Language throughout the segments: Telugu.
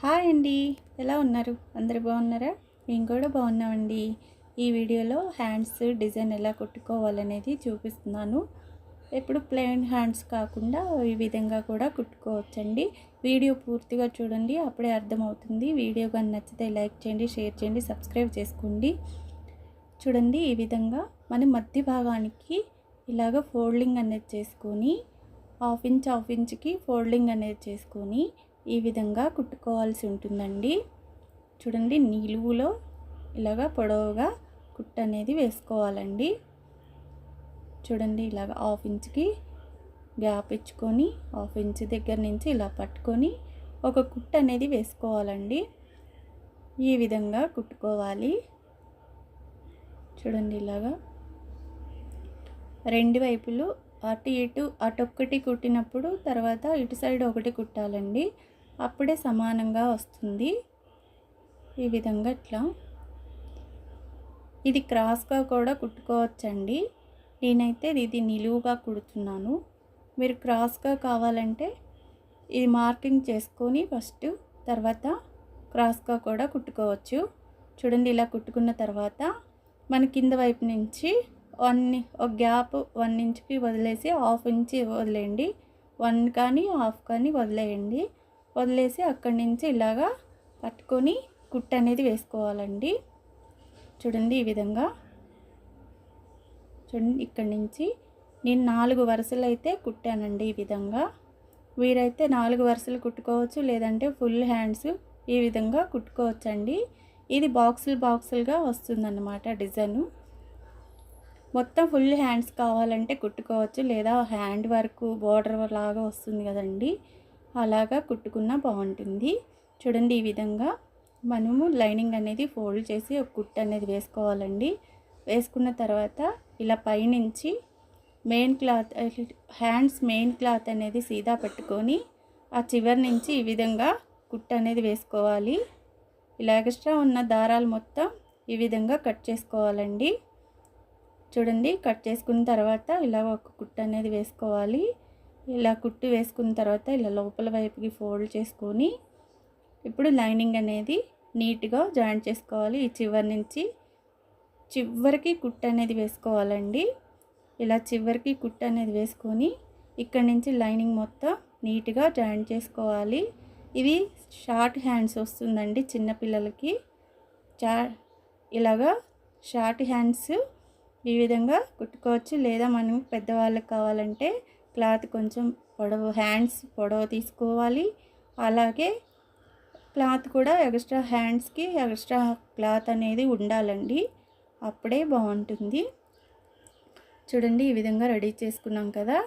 హాయ్ అండి. ఎలా ఉన్నారు? అందరు బాగున్నారా? మేము కూడా బాగున్నామండి. ఈ వీడియోలో హ్యాండ్స్ డిజైన్ ఎలా కుట్టుకోవాలనేది చూపిస్తున్నాను. ఎప్పుడు ప్లెయిన్ హ్యాండ్స్ కాకుండా ఈ విధంగా కూడా కుట్టుకోవచ్చండి. వీడియో పూర్తిగా చూడండి అప్పుడే అర్థమవుతుంది. వీడియో కానీ నచ్చితే లైక్ చేయండి షేర్ చేయండి సబ్స్క్రైబ్ చేసుకోండి. చూడండి ఈ విధంగా మనం మధ్య భాగానికి ఇలాగ ఫోల్డింగ్ అనేది చేసుకొని హాఫ్ ఇంచ్ హాఫ్ ఇంచ్కి ఫోల్డింగ్ అనేది చేసుకొని ఈ విధంగా కుట్టుకోవాల్సి ఉంటుందండి. చూడండి నిలువులో ఇలాగా పొడవుగా కుట్టు అనేది వేసుకోవాలండి. చూడండి ఇలాగ హాఫ్ ఇంచ్కి గ్యాప్ ఇచ్చుకొని హాఫ్ ఇంచ్ దగ్గర నుంచి ఇలా పట్టుకొని ఒక కుట్టు అనేది వేసుకోవాలండి. ఈ విధంగా కుట్టుకోవాలి. చూడండి ఇలాగా రెండు వైపులు అటు ఇటు అటొక్కటి కుట్టినప్పుడు తర్వాత ఇటు సైడ్ ఒకటి కుట్టాలండి. అప్పుడే సమానంగా వస్తుంది. ఈ విధంగా ఇట్లా. ఇది క్రాస్గా కూడా కుట్టుకోవచ్చండి. నేనైతే ఇది నిలువుగా కుడుతున్నాను. మీరు క్రాస్గా కావాలంటే ఇది మార్కింగ్ చేసుకొని ఫస్ట్ తర్వాత క్రాస్గా కూడా కుట్టుకోవచ్చు. చూడండి ఇలా కుట్టుకున్న తర్వాత మన కింద వైపు నుంచి వన్ ఒక గ్యాప్ వన్ ఇంచ్కి వదిలేసి హాఫ్ ఇంచ్ వదిలేయండి. వన్ కానీ హాఫ్ కానీ వదిలేయండి. వదిలేసి అక్కడి నుంచి ఇలాగా పట్టుకొని కుట్టు అనేది వేసుకోవాలండి. చూడండి ఈ విధంగా. చూడండి ఇక్కడి నుంచి నేను నాలుగు వరుసలు అయితే కుట్టానండి ఈ విధంగా. వీరైతే నాలుగు వరుసలు కుట్టుకోవచ్చు లేదంటే ఫుల్ హ్యాండ్స్ ఈ విధంగా కుట్టుకోవచ్చండి. ఇది బాక్సులు బాక్సులుగా వస్తుందన్నమాట డిజైను. మొత్తం ఫుల్ హ్యాండ్స్ కావాలంటే కుట్టుకోవచ్చు లేదా హ్యాండ్ వర్క్ బార్డర్ లాగా వస్తుంది కదండి. అలాగా కుట్టుకున్నా బాగుంటుంది. చూడండి ఈ విధంగా మనము లైనింగ్ అనేది ఫోల్డ్ చేసి ఒక కుట్టు అనేది వేసుకోవాలండి. వేసుకున్న తర్వాత ఇలా పైనుంచి main cloth hands main cloth అనేది సీదా పెట్టుకొని ఆ చివరి నుంచి ఈ విధంగా కుట్టు అనేది వేసుకోవాలి. ఇలా ఎక్స్ట్రా ఉన్న దారాలు మొత్తం ఈ విధంగా కట్ చేసుకోవాలండి. చూడండి కట్ చేసుకున్న తర్వాత ఇలా ఒక కుట్టు అనేది వేసుకోవాలి. ఇలా కుట్టు వేసుకున్న తర్వాత ఇలా లోపల వైపుకి ఫోల్డ్ చేసుకొని ఇప్పుడు లైనింగ్ అనేది నీట్గా జాయింట్ చేసుకోవాలి. ఈ చివరి నుంచి చివరికి కుట్టు అనేది వేసుకోవాలండి. ఇలా చివరికి కుట్టు అనేది వేసుకొని ఇక్కడ నుంచి లైనింగ్ మొత్తం నీట్గా జాయింట్ చేసుకోవాలి. ఇవి షార్ట్ హ్యాండ్స్ వస్తుందండి చిన్నపిల్లలకి చా ఇలాగా షార్ట్ హ్యాండ్స్ ఈ విధంగా కుట్టుకోవచ్చు. లేదా మనం పెద్దవాళ్ళకి కావాలంటే క్లాత్ కొంచెం పొడవు హ్యాండ్స్ పొడవు తీసుకోవాలి. అలాగే క్లాత్ కూడా ఎక్స్ట్రా హ్యాండ్స్కి ఎక్స్ట్రా క్లాత్ అనేది ఉండాలండి. అప్పుడే బాగుంటుంది. చూడండి ఈ విధంగా రెడీ చేసుకున్నాం కదా.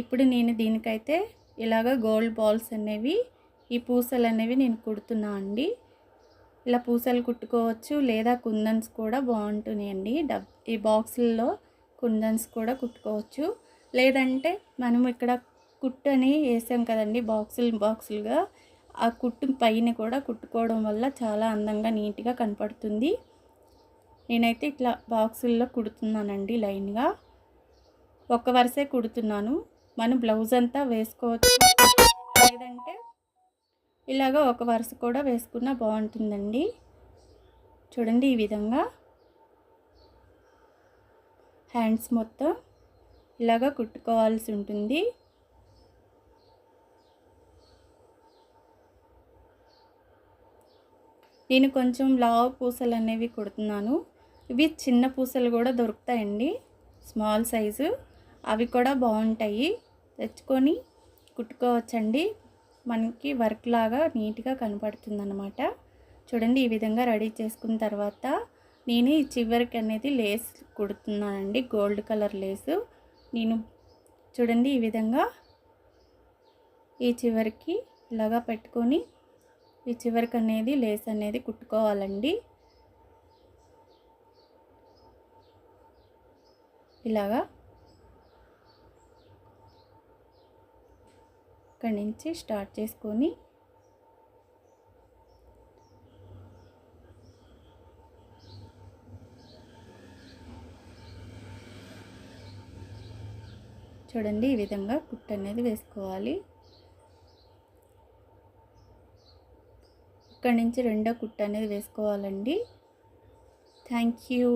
ఇప్పుడు నేను దీనికైతే ఇలాగ గోల్డ్ బాల్స్ అనేవి ఈ పూసలు అనేవి నేను కుడుతున్నా అండి. ఇలా పూసలు కుట్టుకోవచ్చు లేదా కుందన్స్ కూడా బాగుంటున్నాయండి. డబ్ ఈ బాక్సుల్లో కుందన్స్ కూడా కుట్టుకోవచ్చు. లేదంటే మనం ఇక్కడ కుట్టు అని వేసాం కదండి బాక్సులు బాక్సులుగా. ఆ కుట్టు పైన కూడా కుట్టుకోవడం వల్ల చాలా అందంగా నీట్గా కనపడుతుంది. నేనైతే ఇట్లా బాక్సుల్లో కుడుతున్నానండి లైన్గా. ఒక వరుసే కుడుతున్నాను. మనం బ్లౌజ్ అంతా వేసుకోవచ్చు. లేదంటే ఇలాగ ఒక వరుస కూడా వేసుకున్నా బాగుంటుందండి. చూడండి ఈ విధంగా. హ్యాండ్స్ మొత్తం ఇలాగా కుట్టుకోవాల్సి ఉంటుంది. నేను కొంచెం లావు పూసలు అనేవి కుడుతున్నాను. ఇవి చిన్న పూసలు కూడా దొరుకుతాయండి. Small size. అవి కూడా బాగుంటాయి. తెచ్చుకొని కుట్టుకోవచ్చండి. మనకి వర్క్ లాగా నీట్గా కనపడుతుందన్నమాట. చూడండి ఈ విధంగా రెడీ చేసుకున్న తర్వాత నేను ఈ చివరికి అనేది లేస్ కుడుతున్నానండి. Gold colour lace. నేను చూడండి ఈ విధంగా ఈ చివరికి ఇలాగా పెట్టుకొని ఈ చివరికి అనేది లేస్ అనేది కుట్టుకోవాలండి. ఇలాగా ఇక్కడి నుంచి స్టార్ట్ చేసుకొని చూడండి ఈ విధంగా కుట్టు అనేది వేసుకోవాలి. ఇక్కడ నుంచి రెండో కుట్టు అనేది వేసుకోవాలండి. Thank you.